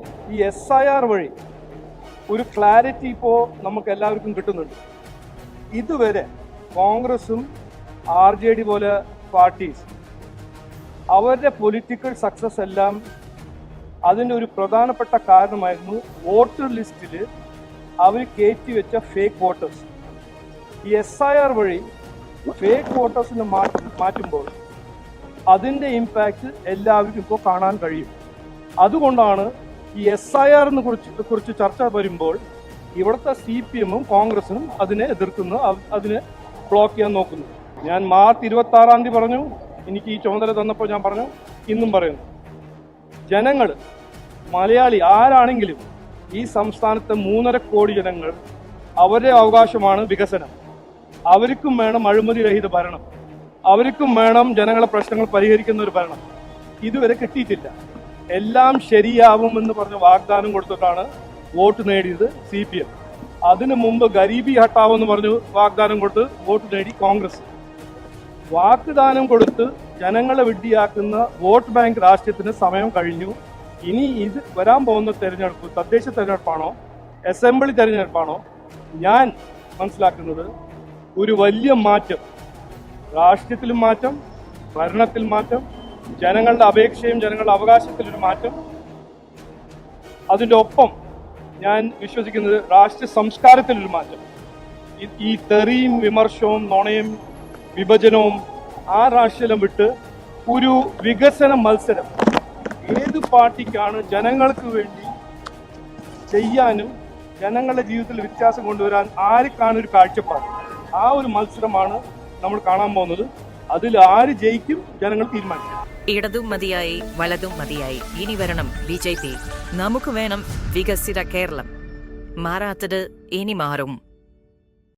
ഈ S I R വഴി ഒരു ക്ലാരിറ്റി ഇപ്പോൾ നമുക്ക് എല്ലാവർക്കും കിട്ടുന്നുണ്ട്. ഇതുവരെ കോൺഗ്രസും ആർ ജെ ഡി പോലെ പാർട്ടീസ് അവരുടെ പൊളിറ്റിക്കൽ സക്സസ് എല്ലാം അതിന്റെ ഒരു പ്രധാനപ്പെട്ട കാരണമായിരുന്നു വോട്ടർ ലിസ്റ്റിൽ അവർ കയറ്റി വെച്ച ഫേക്ക് വോട്ടേഴ്സ് ഈ എസ് ഐ ആർ വഴി ഫേക്ക് വോട്ടേഴ്സിനെ മാറ്റി മാറ്റുമ്പോൾ അതിന്റെ ഇമ്പാക്റ്റ് എല്ലാവർക്കും ഇപ്പോൾ കാണാൻ കഴിയും. അതുകൊണ്ടാണ് ഈ എസ് ഐ ആറിനെ കുറിച്ച് കുറിച്ച് ചർച്ച വരുമ്പോൾ ഇവിടുത്തെ സി പി എമ്മും കോൺഗ്രസും അതിനെ എതിർക്കുന്നു അതിനെ ബ്ലോക്ക് ചെയ്യാൻ നോക്കുന്നു. ഞാൻ മാർച്ച് ഇരുപത്തി ആറാം തീയതി പറഞ്ഞു എനിക്ക് ഈ ചുമതല തന്നപ്പോൾ ഞാൻ പറഞ്ഞു ഇന്നും പറയുന്നു. ജനങ്ങൾ മലയാളി ആരാണെങ്കിലും ഈ സംസ്ഥാനത്തെ മൂന്നര കോടി ജനങ്ങൾ അവരുടെ അവകാശമാണ് വികസനം. അവർക്കും വേണം അഴിമതി രഹിത ഭരണം. അവർക്കും വേണം ജനങ്ങളെ പ്രശ്നങ്ങൾ പരിഹരിക്കുന്ന ഒരു ഭരണം. ഇതുവരെ കിട്ടിയിട്ടില്ല. എല്ലാം ശരിയാവുമെന്ന് പറഞ്ഞ് വാഗ്ദാനം കൊടുത്തിട്ടാണ് വോട്ട് നേടിയത് സി പി എം. അതിനു മുമ്പ് ഗരീബി ഹട്ടാവെന്ന് പറഞ്ഞ് വാഗ്ദാനം കൊടുത്ത് വോട്ട് നേടി കോൺഗ്രസ്. വാഗ്ദാനം കൊടുത്ത് ജനങ്ങളെ വിഡ്ഢിയാക്കുന്ന വോട്ട് ബാങ്ക് രാഷ്ട്രീയത്തിന് സമയം കഴിഞ്ഞു. ഇനി ഇത് വരാൻ പോകുന്ന തെരഞ്ഞെടുപ്പ് തദ്ദേശ തെരഞ്ഞെടുപ്പാണോ അസംബ്ലി തെരഞ്ഞെടുപ്പാണോ? ഞാൻ മനസ്സിലാക്കുന്നത് ഒരു വലിയ മാറ്റം. രാഷ്ട്രീയത്തിലും മാറ്റം ഭരണത്തിൽ മാറ്റം ജനങ്ങളുടെ അപേക്ഷയും ജനങ്ങളുടെ അവകാശത്തിലൊരു മാറ്റം. അതിന്റെ ഒപ്പം ഞാൻ വിശ്വസിക്കുന്നത് രാഷ്ട്രീയ സംസ്കാരത്തിലൊരു മാറ്റം. ഈ- തെറിയും വിമർശവും നുണയും വിഭജനവും ആ രാഷ്ട്രീയം വിട്ട് ഒരു വികസന മത്സരം ഏത് പാർട്ടിക്കാണ് ജനങ്ങൾക്ക് വേണ്ടി ചെയ്യാനും ജനങ്ങളുടെ ജീവിതത്തിൽ വ്യത്യാസം കൊണ്ടുവരാൻ ആർക്കാണ് ഒരു കാഴ്ചപ്പാട്? ആ ഒരു മത്സരമാണ് നമ്മൾ കാണാൻ പോകുന്നത്. അതിൽ ആര് ജയിക്കും? ജനങ്ങൾ തീരുമാനിക്കും. ഇടതും മതിയായി വലതും മതിയായി. ഇനി വരണം ബി ജെ പി. നമുക്ക് വേണം വികസിത കേരളം. മാറാത്തത് ഇനി മാറും.